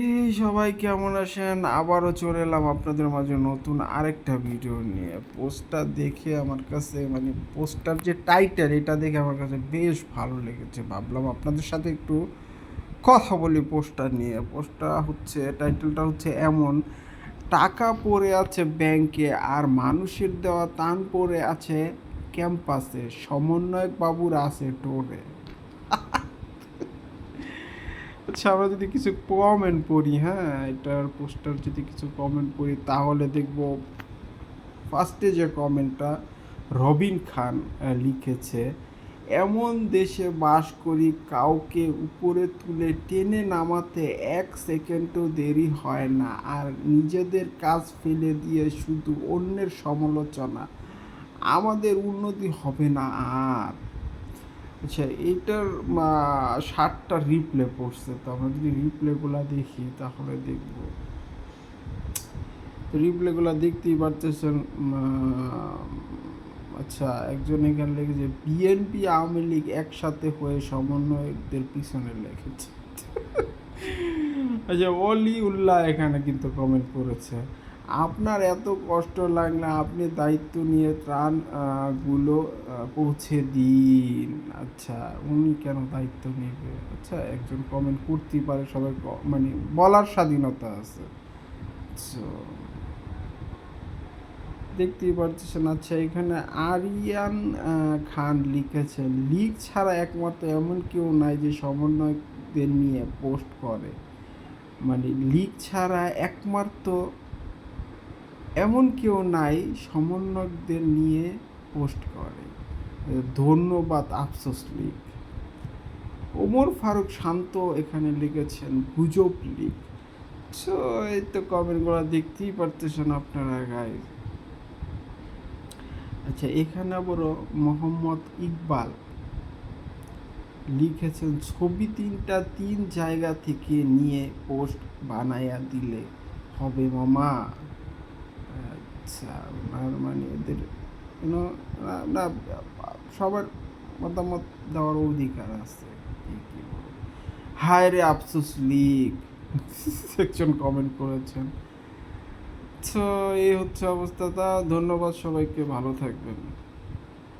এই সবাই কেমন আছেন? আবারও চলে এলাম আপনাদের মাঝে নতুন আরেকটা ভিডিও নিয়ে। পোস্টার দেখে আমার কাছে মানে পোস্টার যে টাইটেল এটা দেখে আমার কাছে বেশ ভালো লেগেছে। ভাবলাম আপনাদের সাথে একটু কথা বলি পোস্টার নিয়ে। পোস্টার হচ্ছে টাইটেলটা হচ্ছে এমন, টাকা পড়ে আছে ব্যাংকে আর মানুষের দেওয়া তান পড়ে আছে ক্যাম্পাসে সমন্বয়ক বাবুর আছে টোরে আচ্ছা আমরা যদি কিছু কমেন্ট পড়ি হ্যাঁ? এটার পোস্টার যদি কিছু কমেন্ট পড়ি, তাহলে দেখব ফার্স্টে যে কমেন্টটা রবিন খান লিখেছে, এমন দেশে বাস করি, কাউকে উপরে তুলে টেনে নামাতে এক সেকেন্ডও দেরি হয় না। আর নিজেদের কাজ ফেলে দিয়ে শুধু অন্যের সমালোচনা। আমাদের উন্নতি হবে না আর। আচ্ছা এইটার ষাটটা রিপ্লে পড়ছে তো, আমরা যদি রিপ্লেগুলো দেখি তাহলে দেখব। রিপ্লেগুলো দেখতেই পারতেছেন আচ্ছা একজন এখানে লিখেছে বিএনপি আওয়ামী লীগ একসাথে হয়ে সমন্বয়কদের পিছনে লেগেছে। আচ্ছা অলি উল্লাহ এখানে কিন্তু কমেন্ট করেছে। আপনার এত কষ্ট লাগলে আপনি দায়িত্ব নিয়ে ত্রাণগুলো পৌঁছে দিন। আচ্ছা উনি কেন দায়িত্ব নেবে? আচ্ছা একজন কমেন্ট করতেই পারে, সবাই মানে বলার স্বাধীনতা আছে। দেখতেই পারতেছেন। আচ্ছা এখানে আরিয়ান খান লিখেছেন, লিগ ছাড়া একমাত্র এমন কেউ নাই যে সমন্বয়কদের নিয়ে পোস্ট করে। মানে লিগ ছাড়া একমাত্র এমন কেউ নাই সমন্বয়কদের নিয়ে পোস্ট করে। ধন্যবাদ, আফসোস লিগ। ওমর ফারুক শান্ত এখানে লিখেছেন, গুজব লিগ। সো এই তো কমেন্টগুলো দেখতেই পারতেছেন আপনারা গাই আচ্ছা এখানে বড় মোহাম্মদ ইকবাল লিখেছেন, ছবি তিনটা তিন জায়গা থেকে নিয়ে পোস্ট বানায়া দিলে হবে মামা। আচ্ছা মানে এদের না- সবার মতামত দেওয়ার অধিকার আছে হায় রে আফসোস লিগ সেকশন কমেন্ট করেছেন। তো এই হচ্ছে অবস্থাটা ধন্যবাদ সবাইকে, ভালো থাকবেন।